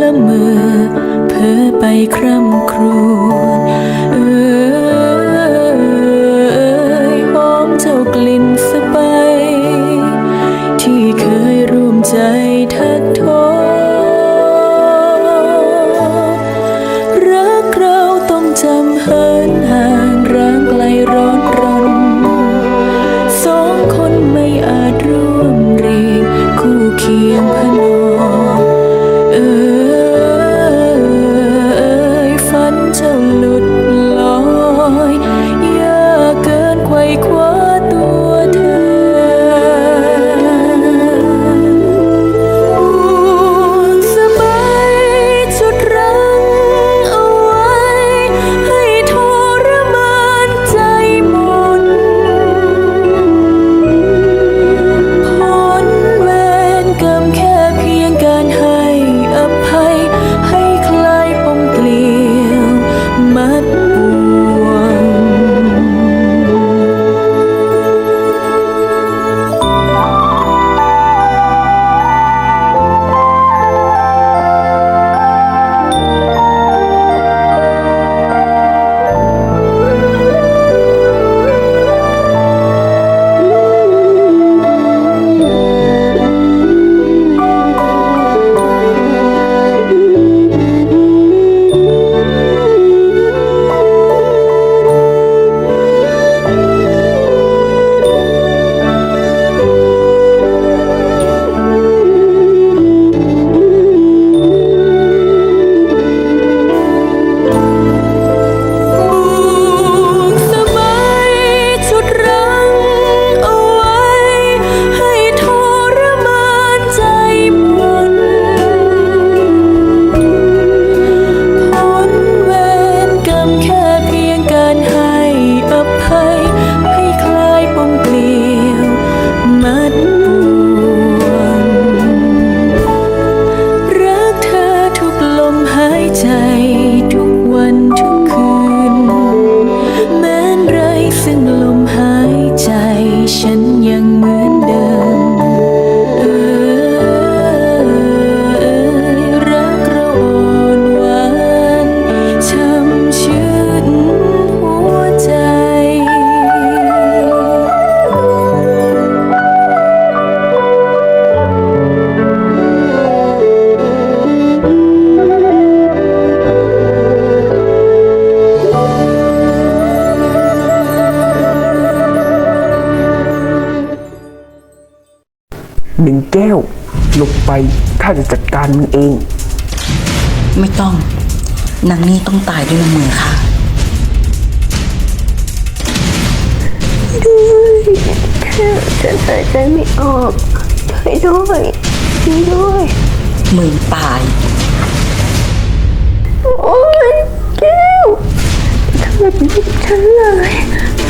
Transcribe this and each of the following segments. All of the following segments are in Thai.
ละเมอเพ้อไปคร่ำครวญเอยหอมเจ้ากลิ่นสบายที่เคยร่วมใจ หนึ่งแก้วหลบไปข้าจะจัดการมึงเอง ไม่ต้อง นางนี่ต้องตายด้วยมือค่ะฉันหายใจไม่ออกช่วยด้วยช่วยด้วยมึงตาย โอ้ยแก้วทำแบบนี้กับฉันเลย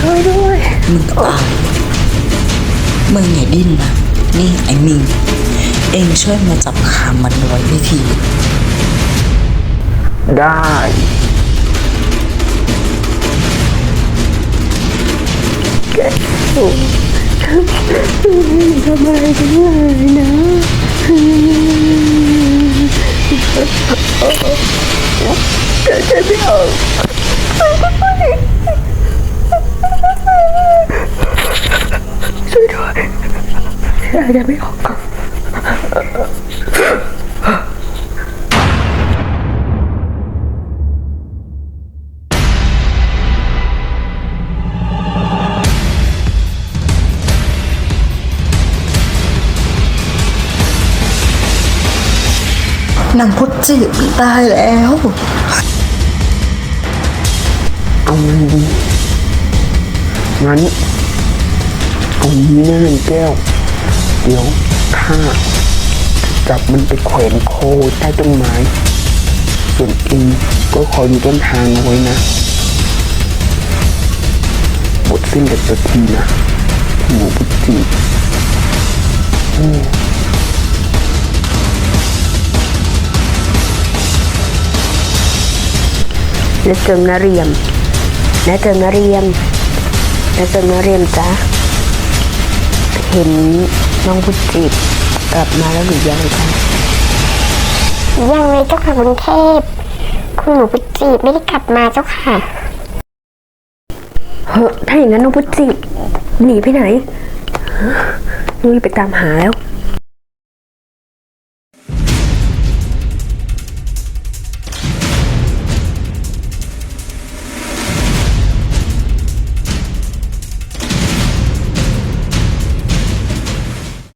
ช่วยด้วย มึงตายมึงอย่าดิ้นนะ นี่ไอ้มิง เองช่วยมาจับขามมันไว้ให้ทีได้ทำอะไรกันเลยนะแต่ฉันไม่ออกายใจไม่ออกนางพุทธจิมันตายแล้วเอาไงดีงั้นเอางี้นะหนึ่งแก้ว เดี๋ยวข้าจับมันไปแขวนโคใต้ต้นไม้ ส่วนเองก็คอยอยู่ต้นทางเอาไว้นะบทสิ้นกับสักทีนะหมูพุทธีนะเจิงนาเรียมนะเจิงนาเรียมนะเจิงนาเรียมจ้ะเห็น น้องพุจิตกลับมาแล้วหรือยังคะยังเลยเจ้าค่ะกรุงเทพคุณหนูพุจีไม่ได้กลับมาเจ้าค่ะเฮ้ถ้าอย่างนั้นน้องพุจิหนีไปไหนนุ้ยไปตามหาแล้ว